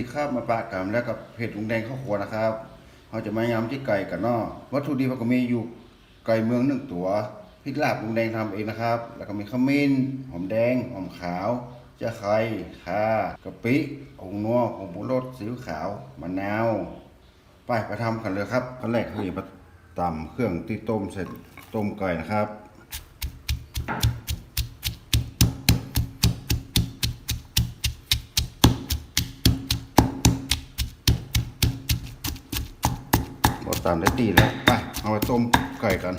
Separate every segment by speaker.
Speaker 1: ที่ข้าวมาปะกำแล้วกับเผ็ดลุงแดงข้าวขัวนะครับเราจะมายำที่ไก่กันเนาะวัตถุดิบก็มีอยู่ไก่เมืองหนึ่งตัวพริกลาบลุงแดงทำเองนะครับ แล้วก็มีขมิ้นหอมแดงหอมขาวเจ้าไข่ข่ากะปิผงนัวผงปรุงรสซีอิ๊วขาวมะนาวไปไปทำกันเลยครับขั้นแรกคือมาตำเครื่องที่ต้มเสร็จต้มไก่นะครับ เราตามได้ตีแล้วไปเอาไปต้มไก่กัน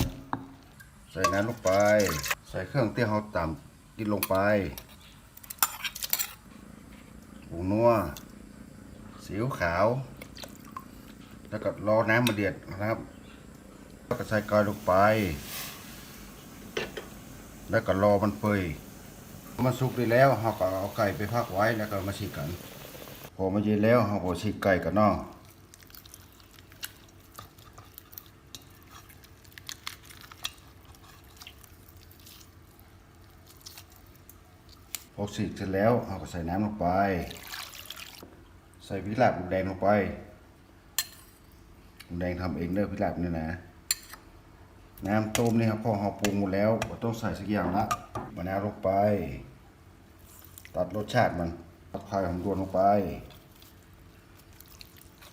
Speaker 1: ใส่น้ำลงไป ใส่เครื่องเตี้ยเราตามดินลงไปผงนัวสีอิ๊วขาว แล้วก็รอน้ำมันเดือดนะครับ แล้วก็ใส่ไก่ลงไป แล้วก็รอมันเปื่อยมันสุกได้แล้วเราก็เอาไก่ไปพักไว้แล้วก็มาฉีกกัน พอมันเย็นแล้วเราก็ฉีกไก่กันเนาะ พอฉีกเสร็จแล้วเราก็ใส่น้ำลงไป ใส่พริกลาบแดงลงไปแดงทำเองเด้อพริกลาบนี่นะน้ำต้มนี่ครับพอเราปรุงหมดแล้วบ่ต้องใส่สักอย่างละมะนาวลงไป ตัดรสชาติมันตักไข่หอมรวนลงไป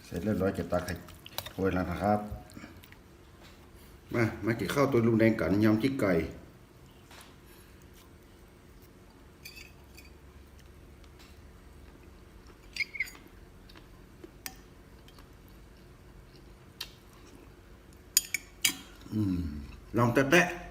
Speaker 1: เสร็จเรียบร้อยจะตักไข่ถ้วยแล้วนะครับ มามากินข้าวตัวลุงแดงกันยำจิ้กไก่ ลองแตะๆ